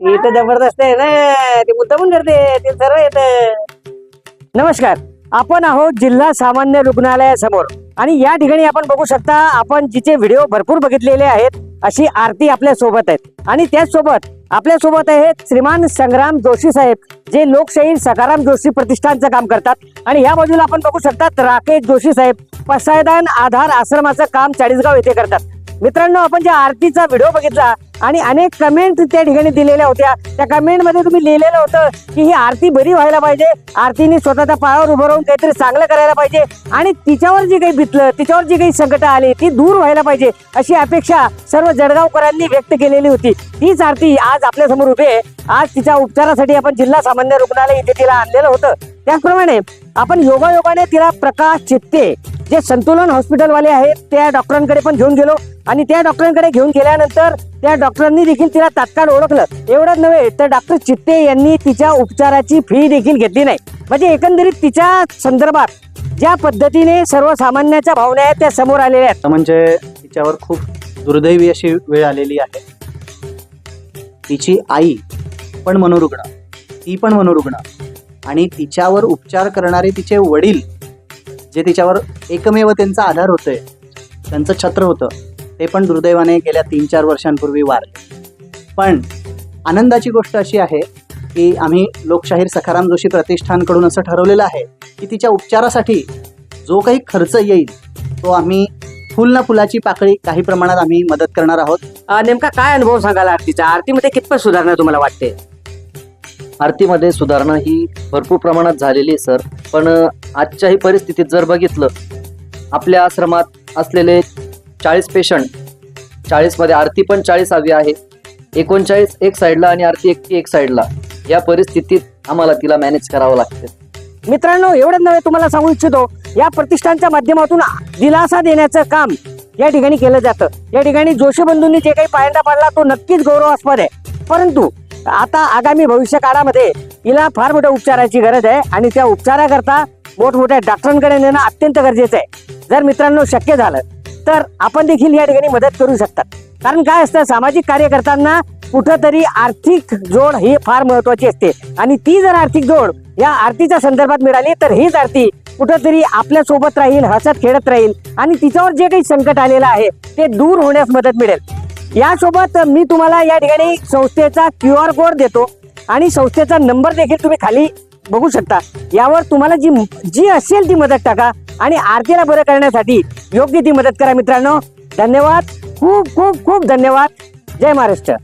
इथं जबरदस्त आहे ना ते मुद्दामून करते ते सर्व येत. नमस्कार आपण आहोत जिल्हा सामान्य रुग्णालयासमोर. आणि या ठिकाणी आपण बघू शकता आपण जिचे व्हिडिओ भरपूर बघितलेले आहेत अशी आरती आपल्यासोबत आहेत. आणि त्याचसोबत आपल्यासोबत आहेत श्रीमान संग्राम जोशी साहेब जे लोकशाही सकाराम जोशी प्रतिष्ठानचं काम करतात. आणि या बाजूला आपण बघू शकतात राकेश जोशी साहेब पसायदान आधार आश्रमाचं काम चाळीसगाव येथे करतात. मित्रांनो आपण ज्या आरतीचा व्हिडिओ बघितला आणि अनेक कमेंट त्या ठिकाणी दिलेल्या होत्या. त्या कमेंटमध्ये तुम्ही लिहिलेलं होतं की ही आरती बरी व्हायला पाहिजे. आरतीने स्वतःच्या पायावर उभं राहून काहीतरी चांगलं करायला पाहिजे. आणि तिच्यावर जी काही बितलं तिच्यावर जी काही संकटं आली ती दूर व्हायला पाहिजे अशी अपेक्षा सर्व जळगावकरांनी व्यक्त केलेली होती. तीच आरती आज आपल्यासमोर उभी आहे. आज तिच्या उपचारासाठी आपण जिल्हा सामान्य रुग्णालय इथे तिला आणलेलं होतं. त्याचप्रमाणे आपण योगायोगाने तिला प्रकाश चित्ते जे संतुलन हॉस्पिटलवाले आहेत त्या डॉक्टरांकडे पण घेऊन गेलो. आणि त्या डॉक्टरांकडे घेऊन गेल्यानंतर त्या डॉक्टरांनी देखील तिला तात्काळ ओळखलं. एवढंच नव्हे तर डॉक्टर चित्ते यांनी तिच्या उपचाराची फी देखील घेतली नाही. म्हणजे एकंदरीत तिच्या संदर्भात ज्या पद्धतीने सर्वसामान्याच्या भावना आहेत त्या समोर आलेल्या आहेत. म्हणजे तिच्यावर खूप दुर्दैवी अशी वेळ आलेली आहे. तिची आई पण मनोरुग्ण ती पण मनोरुग्ण आणि तिच्यावर उपचार करणारे तिचे वडील जे तिच्यावर एकमेव त्यांचा आधार होतोय त्यांचं छत्र होतं ते पण दुर्दैवाने गेल्या तीन चार वर्षांपूर्वी वारले. पण आनंदाची गोष्ट अशी आहे की आम्ही लोकशाहीर सखाराम जोशी प्रतिष्ठानकडून असं ठरवलेलं आहे की तिच्या उपचारासाठी जो काही खर्च येईल तो आम्ही फुल ना फुलाची पाकळी काही प्रमाणात आम्ही मदत करणार आहोत. नेमका काय अनुभव सांगाल आरतीचा? आरतीमध्ये कितपत सुधारणा तुम्हाला वाटते? आरतीमध्ये सुधारणा ही भरपूर प्रमाणात झालेली आहे सर. पण आजच्याही परिस्थितीत जर बघितलं आपल्या आश्रमात असलेले चाळीस पेशंट चाळीसमध्ये आरती पण चाळीस हवी आहे. एकोणचाळीस एक साईडला आणि आरती एकटी एक साईडला या परिस्थितीत आम्हाला तिला मॅनेज करावं लागतं. मित्रांनो एवढंच नव्हे तुम्हाला सांगू इच्छितो या प्रतिष्ठानच्या माध्यमातून दिलासा देण्याचं काम या ठिकाणी केलं जातं. या ठिकाणी जोशी बंधूंनी जे काही पायंडा पाडला तो नक्कीच गौरवास्पद आहे. परंतु आता आगामी भविष्य काळामध्ये हिला फार मोठ्या उपचाराची गरज आहे आणि त्या उपचाराकरता मोठमोठ्या डॉक्टरांकडे नेणं अत्यंत गरजेचं आहे. जर मित्रांनो शक्य झालं तर आपण देखील या ठिकाणी मदत करू शकतात. कारण काय असतं सामाजिक कार्य करताना कुठंतरी आर्थिक जोड ही फार महत्वाची असते. आणि ती जर आर्थिक जोड या आरतीच्या संदर्भात मिळाली तर हीच आरती कुठंतरी आपल्यासोबत राहील हसत खेळत राहील आणि तिच्यावर जे काही संकट आलेलं आहे ते दूर होण्यास मदत मिळेल. यासोबत मी तुम्हाला या ठिकाणी संस्थेचा क्यू आर कोड देतो आणि संस्थेचा नंबर देखील तुम्ही खाली बघू शकता. यावर तुम्हाला जी जी असेल ती मदत टाका. आणि आरतीला बरं करण्यासाठी योग्य ती मदत करा मित्रांनो. धन्यवाद. खूप खूप खूप धन्यवाद. जय महाराष्ट्र.